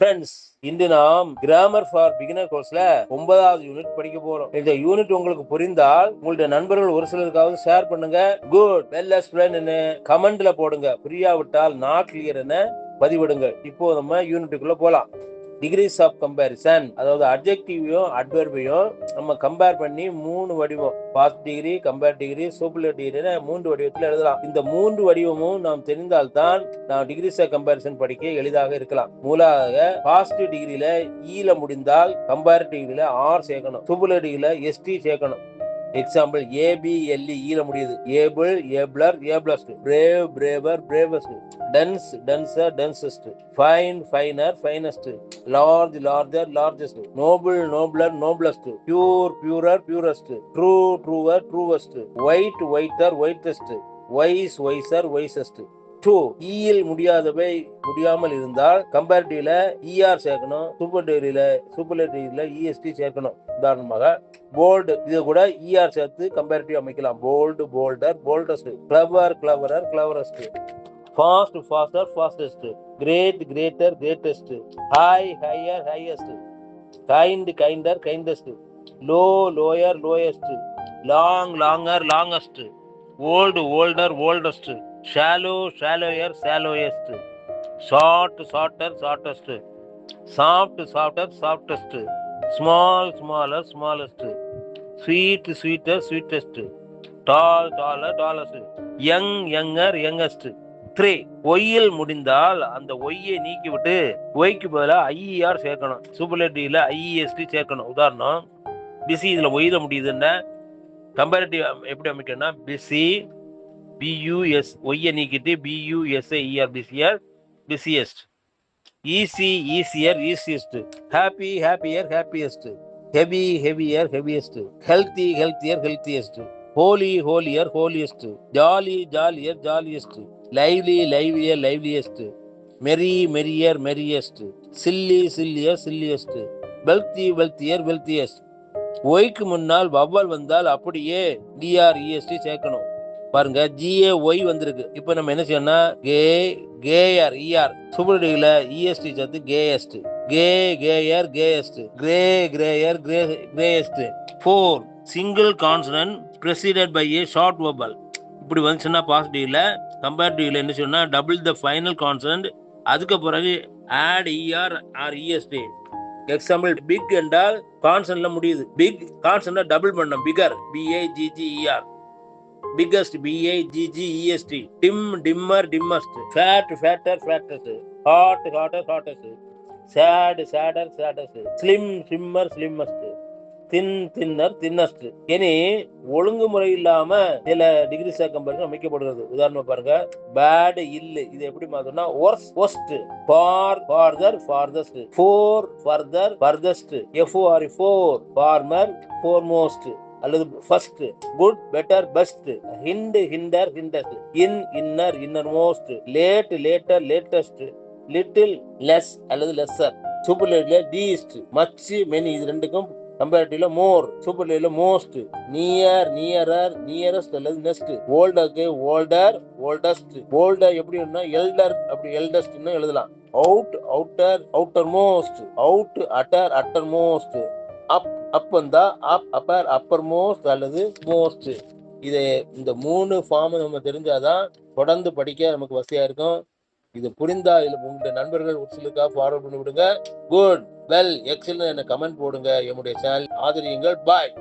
Friends இன்று நாம் grammar for beginner கோர்ஸ்ல ஒன்பதாவது யூனிட் படிக்க போறோம். இந்த யூனிட் உங்களுக்கு புரிந்தால் உங்களுடைய நண்பர்கள் ஒரு சிலருக்காவது ஷேர் பண்ணுங்க. குட் வெல் எக்ஸ்பிளைன் கமெண்ட்ல போடுங்க. புரியாவிட்டால் நாட் கிளியர் என பதிவிடுங்க இப்போ நம்ம யூனிட்டுக்குள்ள போலாம். டிகிரிஸ் ஆஃப் கம்பேரிசன் அதாவது அப்ஜெக்டிவையும் அட்வர்பையும் நம்ம கம்பேர் பண்ணி மூணு வடிவம் past degree compare degree super டிகிரின்னு மூன்று வடிவத்தில் எழுதலாம். இந்த மூன்று வடிவமும் நாம் தெரிந்தால்தான் நாம் டிகிரிஸ் ஆஃப் கம்பேரிசன் படிக்க எளிதாக இருக்கலாம். மூலாக பாஸ்ட் டிகிரியில ஈல முடிந்தால் கம்பேர் டிகிரியில ஆர் சேர்க்கணும். சூப்பர் டிகிரியில எஸ்டி சேர்க்கணும். Example A B L E ஈல முடியுது. Able abler ablest brave braver bravest dense denser densest fine finer finest large larger largest noble nobler noblest pure purer purest true truer truest white whiter whitest wise wiser wisest two ஈயில் முடியாதவை முடியாமல் இருந்தால் கம்பேரிட்டிவ்ல ER சேர்க்கணும் super டிகிரியில super டிகிரியில EST சேர்க்கணும். உதாரணமாக bold இது கூட இஆர் சேர்த்து கம்பேரிட்டிவ் அமைக்கலாம். Bold bolder boldest clever cleverer cleverest fast faster fastest great greater greatest high higher highest kind kinder kindest low lower lowest long longer longest old older oldest shallow shallower shallowest short shorter shortest soft softer softest small smaller smallest sweet sweeter sweetest tall taller tallest young younger youngest three ஒய்யில் முடிந்தால் அந்த ஒய்யை நீக்கிவிட்டு ஒய்க்கு பதிலாக ஐஇஆர் சேர்க்கணும். சூப்பர்லேட்டிவ்ல ஐஇஎஸ்டி சேர்க்கணும். உதாரணம் PC இதில் ஒய்யில் முடியுதுன்னா கம்பேரிட்டிவ் எப்படி அமைக்கணும்னா பிசி பியூஎஸ் ஒய்யை நீக்கிட்டு B U S I E R busier busiest easy easier easiest happy happier happiest heavy heavier heaviest healthy healthier healthiest holy holier holiest jolly jollier jolliest lively livelier liveliest merry merrier merriest silly sillier silliest wealthy wealthier wealthiest ஒய்க்கு முன்னால் vowel வந்தால் அப்படியே டிஆர்இஎஸ்டி சேர்க்கணும். பாருங்க GA Y வந்திருக்கு. இப்போ நம்ம என்ன செய்யணும்னா கே கேஆர் இஆர் சுபடியில இஎஸ்டி சேர்த்து gayest gay gayer gayest grey greyer grey greyest four single consonant preceded by a short vowel இப்படி வந்துச்சுன்னா பாசிட்டிவ்ல கம்பேரிட்டிவ்ல என்ன சொன்னா டபுள் த ஃபைனல் கான்சனன்ட் அதுக்கு பிறகு add E R or E S T example big என்றால் கான்சன்ட்ல முடியுது. பிக் கான்சன்ட் டபுள் பண்ணோம் bigger B A G G E R biggest B A G G E S T dim dimmer dimmest fat fatter fattest hot hotter hottest sad sadder saddest slim slimmer slimmest thin thinner thinnest இனி ஒழுங்குமுறை இல்லாம சில degree company அமைக்கப்படுகிறது. உதாரணம் பாருங்க. Bad ill இது எப்படி மாத்தோம்னா worse worst far farther farthest fore further furthest F O R fore former foremost அல்லது first good better best hind hinder hindest in inner innermost late later latest little less அல்லது lesser சூப்பர்லேட்ல least much many இது ரெண்டுக்கும் கம்பேரிட்டிவ்ல more சூப்பர்லேட்ல most near nearer nearest அல்லது next ஓல்டருக்கு older oldest older எப்படி எல்டர் அப்படி எல்டஸ்ட்னு எழுதலாம். Out outer outermost out utter uttermost up up வந்தா அப் அப்பர் அப்பர் மோஸ்ட் அல்லது மோஸ்ட் இது இந்த மூணு ஃபார்ம் நம்ம தெரிஞ்சாதான் தொடர்ந்து படிக்க நமக்கு வசதியா இருக்கும். இது புரிந்தா இல்ல உங்களுடைய நண்பர்கள் ஒரு சிலருக்காக ஃபார்வர்ட் பண்ணி விடுங்க குட் வெல் எக்ஸல் என்ன கமெண்ட் போடுங்க. என்னுடைய சேனல் ஆதரியுங்கள். பாய்